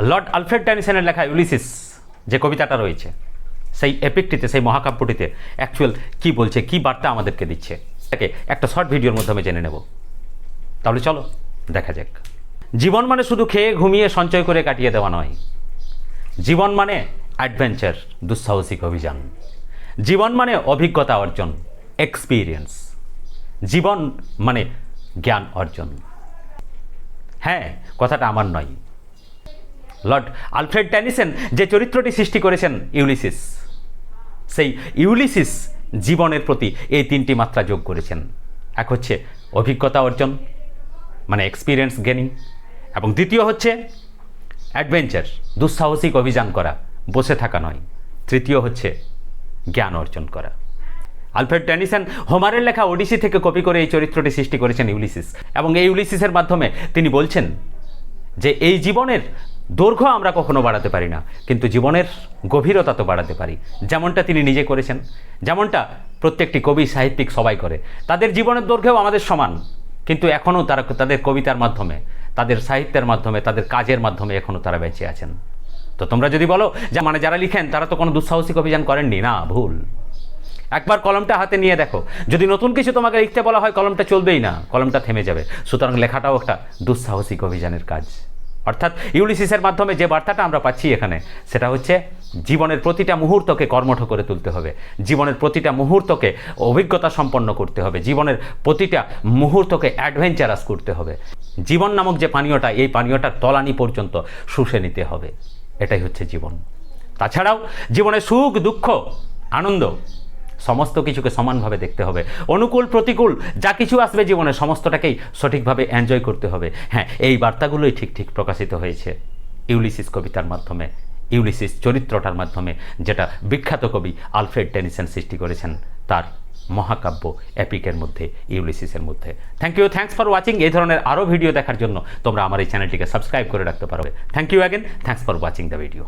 Lord Alfred ট্যানিসনের লেখা Ulysses যে কবিতাটা রয়েছে, সেই এপিকটিতে, সেই মহাকাব্যটিতে অ্যাকচুয়াল কি বলছে, কি বার্তা আমাদেরকে দিচ্ছে তাকে একটা শর্ট ভিডিওর মাধ্যমে জেনে নেব। তাহলে চলো, দেখা যাক। জীবন মানে শুধু খেয়ে, ঘুমিয়ে, সঞ্চয় করে কাটিয়ে দেওয়া নয়। জীবন মানে অ্যাডভেঞ্চার দুঃসাহসিক অভিযান। জীবন মানে অভিজ্ঞতা অর্জন এক্সপিরিয়েন্স জীবন মানে জ্ঞান অর্জন। হ্যাঁ কথাটা আমার নয়। লর্ড আলফ্রেড ট্যানিসেন যে চরিত্রটি সৃষ্টি করেছেন ইউলিসিস, সেই ইউলিসিস জীবনের প্রতি এই তিনটি মাত্রা যোগ করেছেন। এক হচ্ছে অভিজ্ঞতা অর্জন মানে এক্সপিরিয়েন্স গেনিং এবং দ্বিতীয় হচ্ছে অ্যাডভেঞ্চার দুঃসাহসিক অভিযান করা, বসে থাকা নয়। তৃতীয় হচ্ছে জ্ঞান অর্জন করা। আলফ্রেড ট্যানিসন হোমারের লেখা ওডিসি থেকে কপি করে এই চরিত্রটি সৃষ্টি করেছেন ইউলিসিস, এবং এই ইউলিসিসের মাধ্যমে তিনি বলছেন যে এই জীবনের দৈর্ঘ্য আমরা কখনো বাড়াতে পারি না, কিন্তু জীবনের গভীরতা তো বাড়াতে পারি। যেমনটা তিনি নিজে করেছেন, যেমনটা প্রত্যেকটি কবি, সাহিত্যিক সবাই করে। তাদের জীবনের দৈর্ঘ্যও আমাদের সমান, কিন্তু এখনও তারা তাদের কবিতার মাধ্যমে, তাদের সাহিত্যের মাধ্যমে, তাদের কাজের মাধ্যমে এখনও তারা বেঁচে আছেন। তো তোমরা যদি বলো, যে মানে যারা লিখেন, তারা তো কোনো দুঃসাহসিক অভিযান করেননি। না, ভুল। একবার কলমটা হাতে নিয়ে দেখো। যদি নতুন কিছু তোমাকে লিখতে বলা হয়, কলমটা চলবেই না, কলমটা থেমে যাবে। সুতরাং লেখাটাও একটা দুঃসাহসিক অভিযানের কাজ। অর্থাৎ ইউলিসিসের মাধ্যমে যে বার্তাটা আমরা পাচ্ছি এখানে, সেটা হচ্ছে জীবনের প্রতিটা মুহূর্তকে কর্মঠ করে তুলতে হবে। জীবনের প্রতিটা মুহূর্তকে অভিজ্ঞতা সম্পন্ন করতে হবে। জীবনের প্রতিটা মুহূর্তকে অ্যাডভেঞ্চারাস করতে হবে। জীবন নামক যে পানীয়টা, এই পানীয়টার তলানি পর্যন্ত শুষে নিতে হবে। এটাই হচ্ছে জীবন। তাছাড়াও জীবনের সুখ, দুঃখ, আনন্দ সমস্ত কিছুকে সমানভাবে দেখতে হবে। অনুকূল, প্রতিকূল, যা কিছু আসবে জীবনে সমস্তটাকেই সঠিকভাবে এনজয় করতে হবে। হ্যাঁ এই বার্তাগুলোই ঠিক ঠিক প্রকাশিত হয়েছে ইউলিসিস কবিতার মাধ্যমে, ইউলিসিস চরিত্রটার মাধ্যমে, যেটা বিখ্যাত কবি আলফ্রেড টেনিসন সৃষ্টি করেছেন তার মহাকাব্য এপিকের মধ্যে, ইউলিসিসের মধ্যে। Thank you thanks for watching এই ধরনের আরও ভিডিও দেখার জন্য তোমরা আমার এই চ্যানেলটিকে সাবস্ক্রাইব করে রাখতে পারবে thank you again thanks for watching the video